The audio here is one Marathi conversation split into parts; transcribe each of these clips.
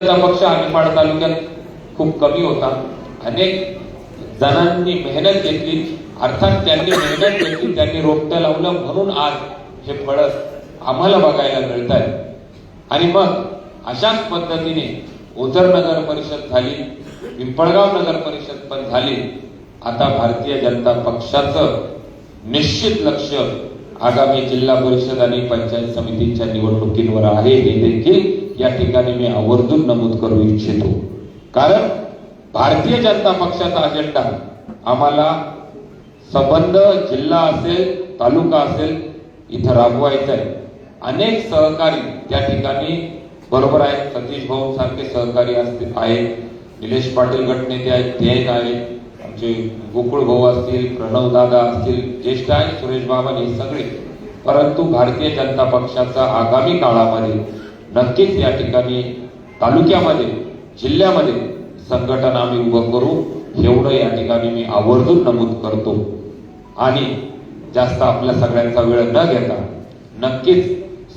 चा पक्ष आंबेपाड तालुक्यात खूप कमी होता. अनेक जणांनी मेहनत घेतली. अर्थात त्यांनी मेहनत घेतली त्यांनी रोपटं लावलं. म्हणून आज हे फळ आम्हाला बघायला मिळत आहे आणि मग अशाच पद्धतीने ओझर नगर परिषद झाली पिंपळगाव नगर परिषद पण झाली. आता भारतीय जनता पक्षाचं निश्चित लक्ष आगामी जिल्हा परिषद आणि पंचायत समितीच्या निवडणुकींवर आहे. हे देखील या ठिकाणी मी आवर्जून नमूद करू इच्छितो. कारण भारतीय जनता पक्षाचा अजेंडा आम्हाला संबंध जिल्हा असेल तालुका असेल इथं राबवायचा आहे. अनेक सहकारी त्या ठिकाणी बरोबर आहेत सतीश भाऊ सारखे सहकारी असतील आहेत. निलेश पाटील गटनेते आहेत ते आहेत. आमचे गोकुळ भाऊ असतील प्रणव दादा असतील ज्येष्ठ आहेत सुरेश बाबा हे सगळे. परंतु भारतीय जनता पक्षाचा आगामी काळामध्ये नक्कीच या ठिकाणी तालुक्यामध्ये जिल्ह्यामध्ये संघटन आम्ही उभं करू. एवढं या ठिकाणी मी आवर्जून नमूद करतो. आणि जास्त आपल्या सगळ्यांचा वेळ न घेता नक्कीच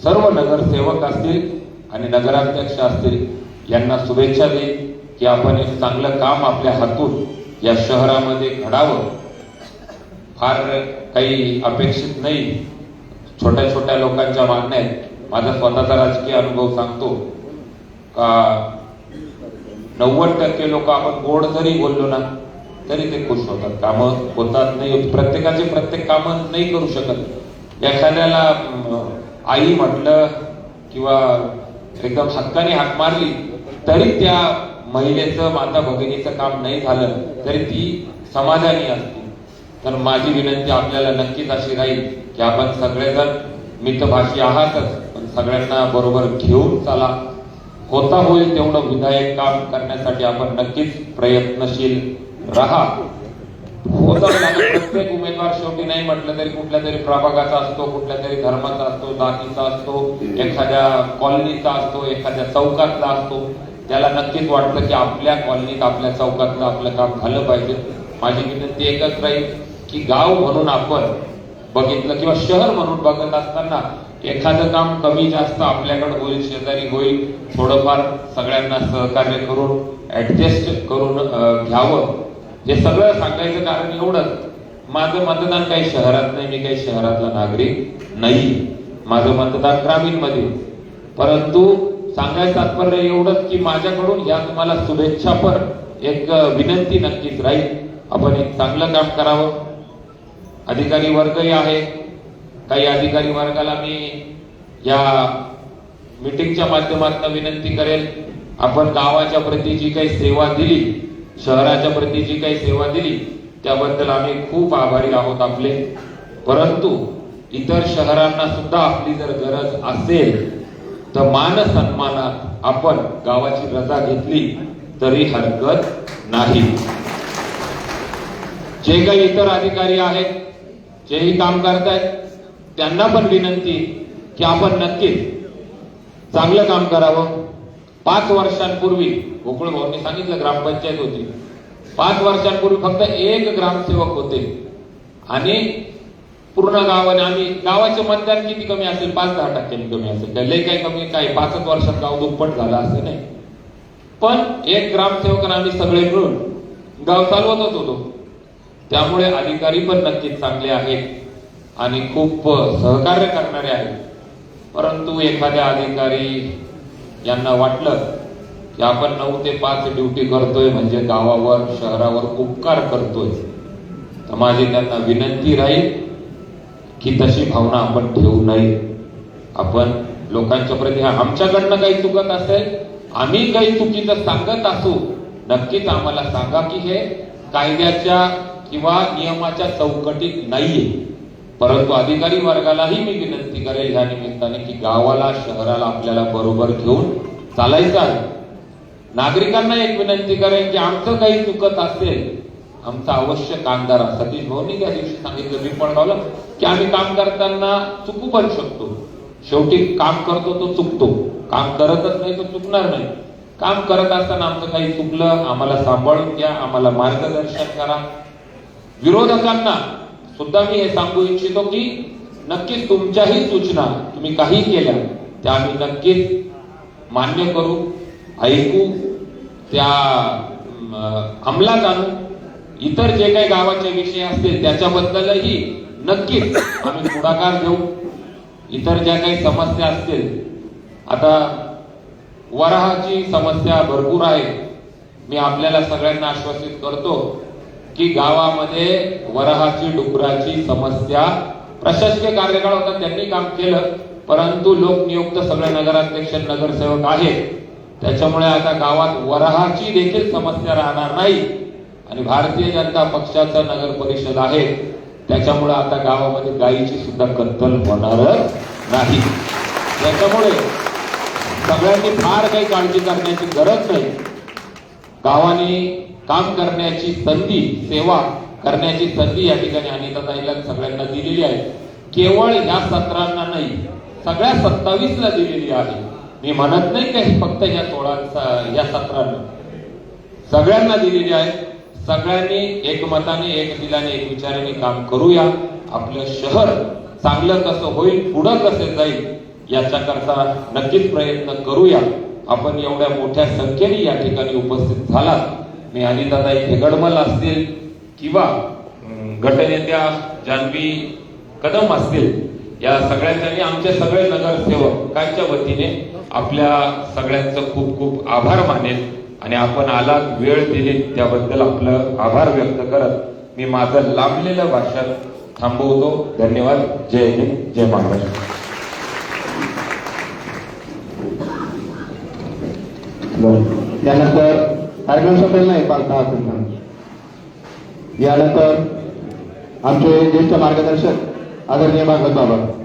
सर्व नगरसेवक असतील आणि नगराध्यक्ष असतील यांना शुभेच्छा देईन की आपण एक चांगलं काम आपल्या हातून या शहरामध्ये घडावं. फार काही अपेक्षित नाही. छोट्या छोट्या लोकांच्या मागण्या आहेत. माझा स्वतःचा राजकीय अनुभव सांगतो का नव्वद टक्के लोक आपण गोड जरी बोललो ना तरी ते खुश होतात. कामं होतात नाही होत. प्रत्येकाचे प्रत्येक कामं नाही करू शकत. एखाद्याला आई म्हटलं किंवा एकदम हक्काने हाक मारली तरी त्या महिलेचं माता भगिनीचं काम नाही झालं तरी ती समाधानी असते. तर माझी विनंती आपल्याला नक्कीच अशी राहील की आपण सगळेजण मितभाषी आहातच. सगळ्यांना बरोबर घेऊन चला. होता होईल तेवढं विधायक काम करण्यासाठी आपण नक्कीच प्रयत्नशील राहा. होता प्रत्येक उमेदवार शेवटी नाही म्हटलं तरी कुठल्या तरी प्रभागाचा असतो कुठल्या तरी धर्माचा असतो जातीचा असतो एखाद्या कॉलनीचा असतो एखाद्या चौकातला असतो. त्याला नक्कीच वाटतं की आपल्या कॉलनीत आपल्या चौकातलं आपलं काम झालं पाहिजे. माझी विनंती एकच राहील की गाव म्हणून आपण बघितलं किंवा शहर म्हणून बघत असताना एखादं काम कमी जास्त आपल्याकडे होईल शेजारी होईल थोडंफार सगळ्यांना सहकार्य करून ऍडजस्ट करून घ्यावं. हे सगळं सांगायचं कारण एवढंच. माझं मतदान काही शहरात नाही मी काही शहरातला नागरिक नाही. माझं मतदान ग्रामीणमध्ये परंतु सांगायचं तात्पर्य एवढंच की माझ्याकडून या तुम्हाला शुभेच्छा पण एक विनंती नक्कीच राहील. आपण एक चांगलं काम करावं. अधिकारी वर्गही आहे. काही अधिकारी वर्गाला मी या मीटिंगच्या माध्यमातून विनंती करेल. आपण गावाच्या प्रती जी काही सेवा दिली शहराच्या प्रती जी काही सेवा दिली त्याबद्दल आम्ही खूप आभारी आहोत आपले. परंतु इतर शहरांना सुद्धा आपली जर गरज असेल तर मान सन्मानात आपण गावाची रजा घेतली तरी हरकत नाही. जे काही इतर अधिकारी आहेत जेही काम करतायत त्यांना पण विनंती की आपण नक्कीच चांगलं काम करावं. पाच वर्षांपूर्वी गोकुळ भाऊंनी सांगितलं ग्रामपंचायत होती. पाच वर्षांपूर्वी फक्त एक ग्रामसेवक होते. आणि पूर्ण गावाने आम्ही गावाचे मतदान किती कमी असेल पाच दहा टक्क्यांनी कमी असेल. काही लय काही कमी काय पाचच वर्षात गाव दुप्पट झालं असं नाही. पण एक ग्रामसेवक आणि आम्ही सगळे मिळून गाव चालवतच होतो. त्यामुळे अधिकारी पण नक्कीच चांगले आहेत आणि खूप सहकार्य करणारे आहेत. परंतु एखाद्या अधिकारी यांना वाटलं की आपण नऊ ते पाच ड्युटी करतोय म्हणजे गावावर शहरावर उपकार करतोय तर माझी त्यांना विनंती राहील की तशी भावना आपण ठेवू नये. आपण लोकांच्या प्रती हा आमच्याकडनं काही चुकत असेल आम्ही काही चुकीचं सांगत असू नक्कीच आम्हाला सांगा की हे कायद्याच्या किंवा नियमाच्या चौकटीत नाहीये. परंतु अधिकारी वर्गालाही मी विनंती करेल ह्या निमित्ताने की गावाला शहराला आपल्याला बरोबर घेऊन चालायचं आहे. नागरिकांना एक विनंती करेन की आमचं काही चुकत असेल आमचा अवश्य कामदार सतीश भाऊनी त्या दिवशी सांगितलं मी पण लावलं की आम्ही काम करताना चुकू पण शकतो. शेवटी काम करतो तो चुकतो. काम करतच नाही तो चुकणार नाही. काम करत असताना आमचं काही चुकलं आम्हाला सांभाळून घ्या आम्हाला मार्गदर्शन करा. विरोधकांना सुद्धा मी हे सांगू इच्छितो की नक्कीच तुमच्याही सूचना तुम्ही काही केल्या त्या आम्ही नक्कीच मान्य करू ऐकू त्या अंमलात आणू. इतर जे काही गावाचे विषय असतील त्याच्याबद्दलही नक्कीच आम्ही पुढाकार घेऊ. इतर ज्या काही समस्या असतील आता वराहाची समस्या भरपूर आहे. मी आपल्याला सगळ्यांना आश्वासित करतो की गावामध्ये वराहाची डुकराची समस्या प्रशासकीय कार्यकाळ होता त्यांनी काम केलं. परंतु लोकनियुक्त सगळे नगराध्यक्ष नगरसेवक आहेत. त्याच्यामुळे आता गावात वरहाची देखील समस्या राहणार नाही. आणि भारतीय जनता पक्षाचं नगर परिषद आहे. त्याच्यामुळे आता गावामध्ये गायीची सुद्धा कत्तल होणार नाही. त्याच्यामुळे सगळ्यांनी फार काही काळजी करण्याची गरज नाही. गावाने काम करण्याची संधी सेवा करण्याची संधी या ठिकाणी अनिताताईला सगळ्यांना दिलेली आहे. केवळ या सत्रांना नाही सगळ्या सत्तावीसला दिलेली आहे. मी म्हणत नाही का फक्त या सोळा या सत्रांना. सगळ्यांना दिलेली आहे. सगळ्यांनी एकमताने एक दिलाने एक विचाराने काम करूया. आपलं शहर चांगलं कसं होईल पुढं कसं जाईल याच्याकरता नक्कीच प्रयत्न करूया. आपण एवढ्या मोठ्या संख्येने या ठिकाणी उपस्थित झालात. मी अनिताताई हेगडमल असतील किंवा गटनेत्या जान्हवी कदम असतील या सगळ्यांसाठी आमचे सगळे नगरसेवकांच्या वतीने आपल्या सगळ्यांचं खूप खूप आभार मानेल आणि आपण आलात वेळ दिली त्याबद्दल आपलं आभार व्यक्त करत मी माझं लांबलेलं भाषण थांबवतो. धन्यवाद. जय हिंद जय महाराष्ट्र. बरं. यानंतर कार्यक्रम संपेल नाही पाच दहा मिनिटांनी. यानंतर आमचे ज्येष्ठ मार्गदर्शक आदरणीय भागवत बाबा